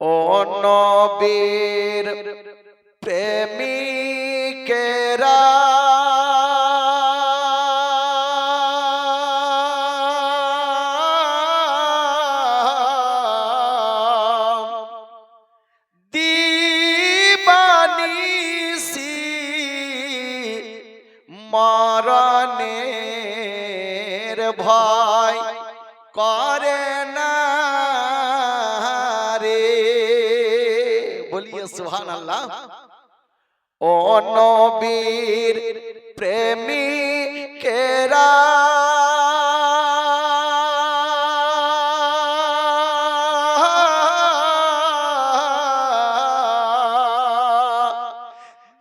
ও নবীর প্রেমিকেরা। দিবানিসি মরণের ভয়। করে সুহান আল্লাহ ও নবীর প্রেমিকেরা।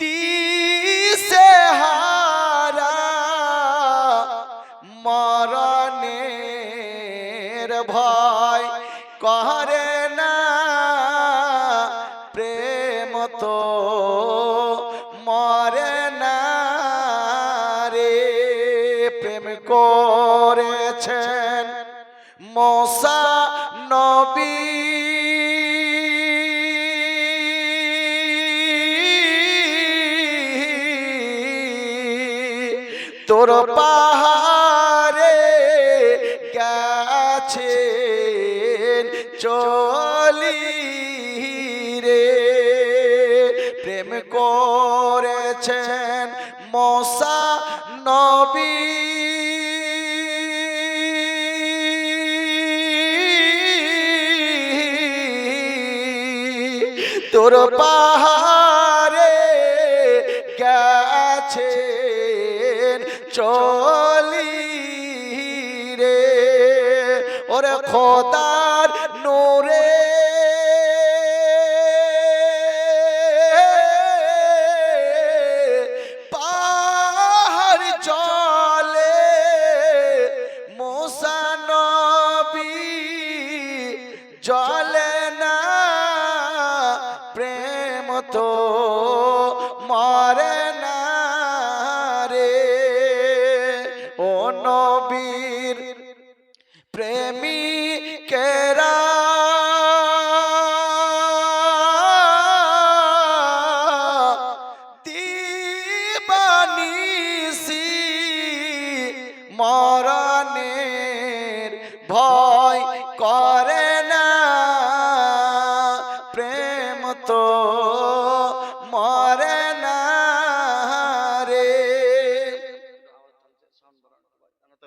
দিশে হারা মরণের ভয়। করে প্রেম করেছেন মশা নবী। তোর পাহাড়ে গেছে চলি রে। প্রেম করেছেন মশা নবী। তোর পাহাড়ে গেছেন চলি রে। ওরে খোদার জলে না প্রেম তো মরে না রে। ও নবীর প্রেমিকেরা দিবানিসি মরণের ভয় করে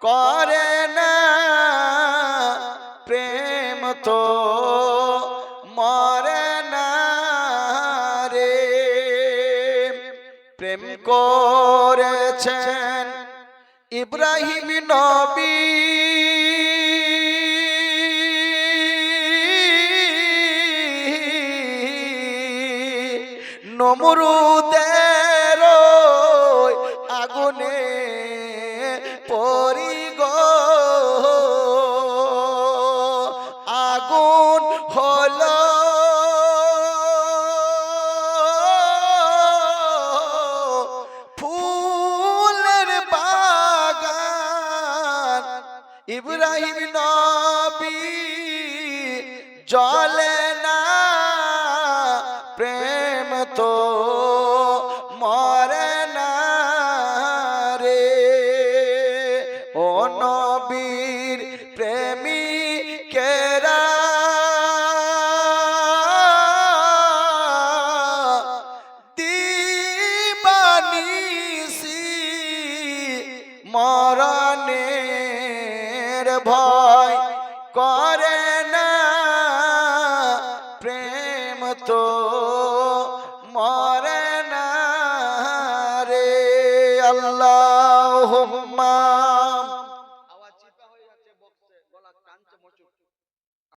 করে না। প্রেম তো মরে না রে। প্রেম করেছেন ইব্রাহিম নবী। নমরুদের পরি প্রেমের ভয় করে না। প্রেম তো মরে না রে। আল্লাহ